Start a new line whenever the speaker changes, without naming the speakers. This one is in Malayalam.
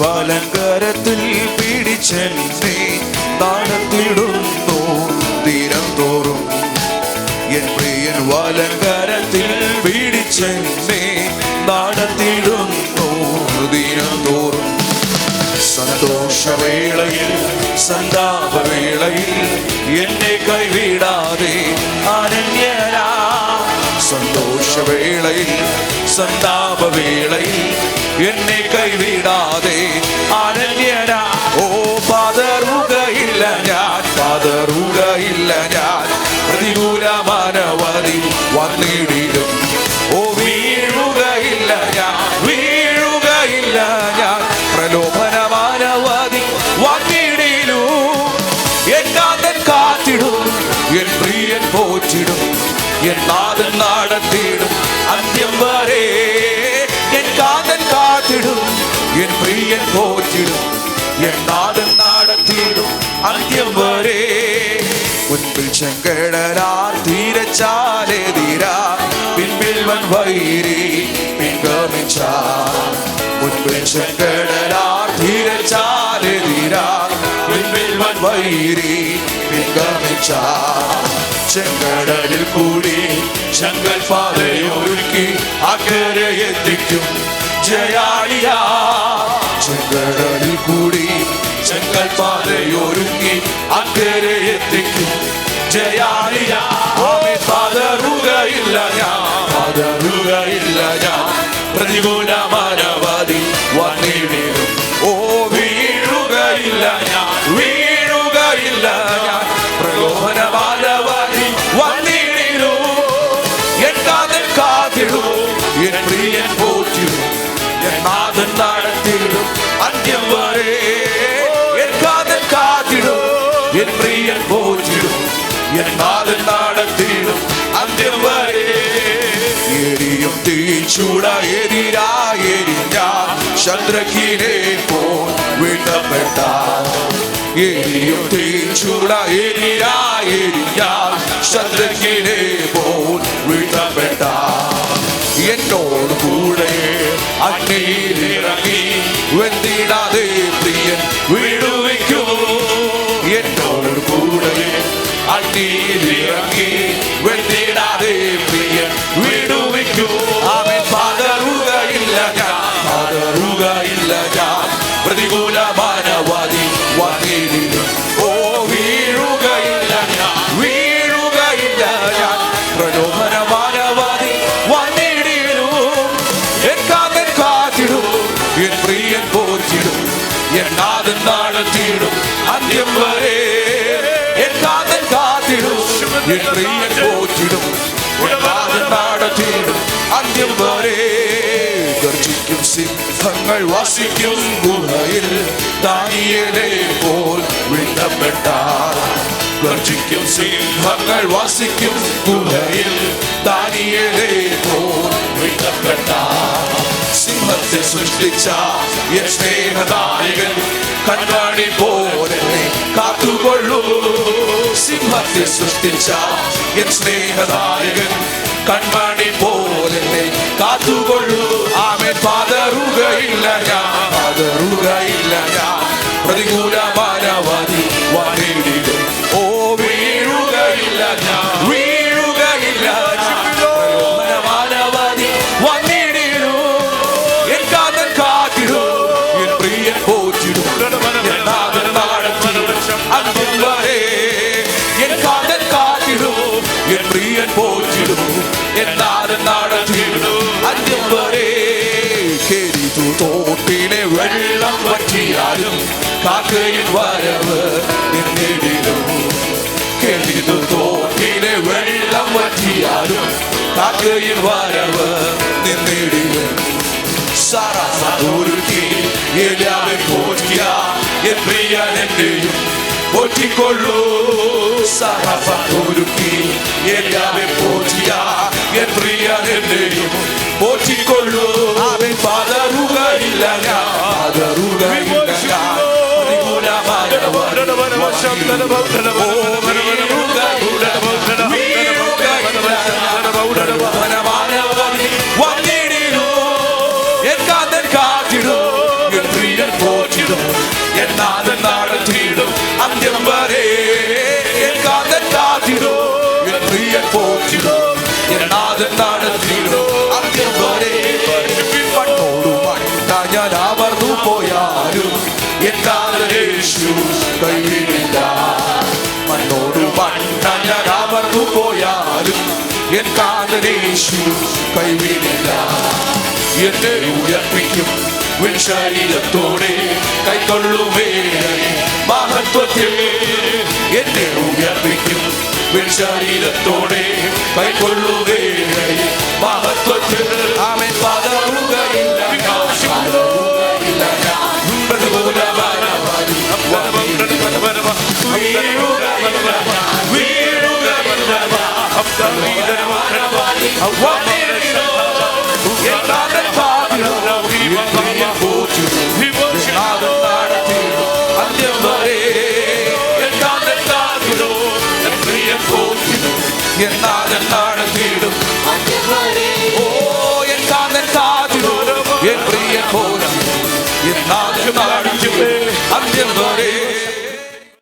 വലങ്കരത്തിൽ പിടിച്ചെന്നെ താഴത്തിടുന്നു തീരം തോറും എൻ പ്രിയൻ വലങ്കരത്തിൽ പിടിച്ചെന്നെ താഴത്തിടുന്നു തീരം തോറും സന്തോഷവേളയിൽ സന്താപവേളയിൽ എന്നെ കൈവിടാതെ അനന്യരാ സന്തോഷവേളയിൽ സന്താപവേളയിൽ എന്നെ കൈവിടാതെ അനന്യനാ. ഓ പതറുകയില്ല ഞാൻ. പതറുകയില്ല ഞാൻ. പ്രതികൂല പ്രതികൂലമാനവധി വന്നിടിലും. ഓ വീഴുകയില്ല ഞാൻ. വീഴുകയില്ല ഞാൻ. പ്രലോഭനമാനവധി വന്നിടിലൂ. എന്നാഥൻ കാത്തിടും. എൻ പ്രിയൻ പോറ്റിടും. എൻ നാഥൻ നടത്തിയിടും അന്ത്യം വരെ എൻ പ്രിയൻ പോറ്റിടും എൻ നാഥൻ നടത്തിയിടും അന്ത്യം വരെ. മുൻപിൽ ചെങ്കടലാർ തീരച്ചാലേ തീരാ പിൻപിൽ വൻ വൈരി പിൻഗമിച്ച. മുൻപിൽ ചെങ്കടലാർ തീരച്ചാലേ തീരാ പിൻപിൽ വൻ വൈരി പിൻഗമിച്ച. ചെങ്കടലിൽ കൂടി ചെങ്കൽ പാതയൊരുക്കി അക്കരെ എത്തിക്കും ജയാളിയാ. ചെങ്കടലിൽ കൂടി ചെങ്കൽ പാതയൊരുക്കി അക്കരെ എത്തിക്കും. ജയാളിയ. പതറുകയില്ല ഞാൻ. പതറുകയില്ല ഞാൻ. പ്രതികൂല പ്രിയൻ പോറ്റിടും എൻ നടത്തിടും അന്ത്യം വരെ എരിയും തീച്ചൂട എതിരായെരിഞ്ഞ ചന്ദ്രക്കിനെ പോ വീട്ടപ്പെട്ട എരിയും തീച്ചൂട എതിരായെരിഞ്ഞ ചന്ദ്രക്കിനെ പോൽ വീട്ടപ്പെട്ട എന്നോട് കൂടെ അഗ്നിയിലിറങ്ങി വെന്തിടാതെ ഞാൻ പ്രലോഭന മാനവാദി വന്നിടിലും എൻ കാതൻ കാത്തിടും എൻ പ്രിയൻ പോറ്റിടും എൻ നാഥൻ നടത്തിയിടും അന്ത്യം വരെ. എൻ കാതൻ കാത്തിടും എൻ പ്രിയൻ പോറ്റിടും എൻ നാഥൻ നടത്തിയിടും അന്ത്യം വരെ. ഗർജിക്കും സിംഹങ്ങൾ വസിക്കും ഗുഹയിൽ ദാനിയേലെ പോൽ വിടപ്പെട്ട ഗർജിക്കും സിംഹങ്ങൾ വസിക്കും ഗുഹയിൽ ദാനിയേലെ പോൽ വിടപ്പെട്ട സിംഹത്തെ സൃഷ്ടിച്ച സ്നേഹനായകൻ കണ്ണാടി പോലെ കാത്തുകൊള്ളൂ. സിംഹത്തെ സൃഷ്ടിച്ച സ്നേഹനായകൻ കൺമണി പോലെ കാത്തുകൊള്ളൂ. എൻ നാഥൻ അന്യവരെ കെരിതു തോട്ടിലെ വെള്ളം വറ്റിയാലും കാക്കയിൽ വരവ് എന്നിടിലും കെരിതു തോട്ടിലെ വെള്ളം വറ്റിയാലും കാക്കയിൽ വരവ് നിന്നിടിലും സാറാസൂരുക്കി ഏലിയാവെ പോറ്റിയ എൻ പ്രിയൻ എന്റെയും പോറ്റിക്കൊള്ളൂ സാറാസൂരുക്കി ഏലിയാവെ പോറ്റിയ എൻ പ്രിയനെ ദൈവം അന്ത്യം വരെ കാതൻ കാത്തിടും என் காதலேஷு கைவிடா എന്നെ ഉയർപ്പിക്കും വിൻശരീരത്തോടെ കൈക്കൊള്ളുമേ മഹത്വത്തിൽ എന്നെ ഉയർപ്പിക്കും വിൻശരീരത്തോടെ കൈക്കൊള്ളുമേ മഹത്വത്തിൽ അവൻ പതറുകയില്ല Oh, you're not a part of it. I'm still not a part of it.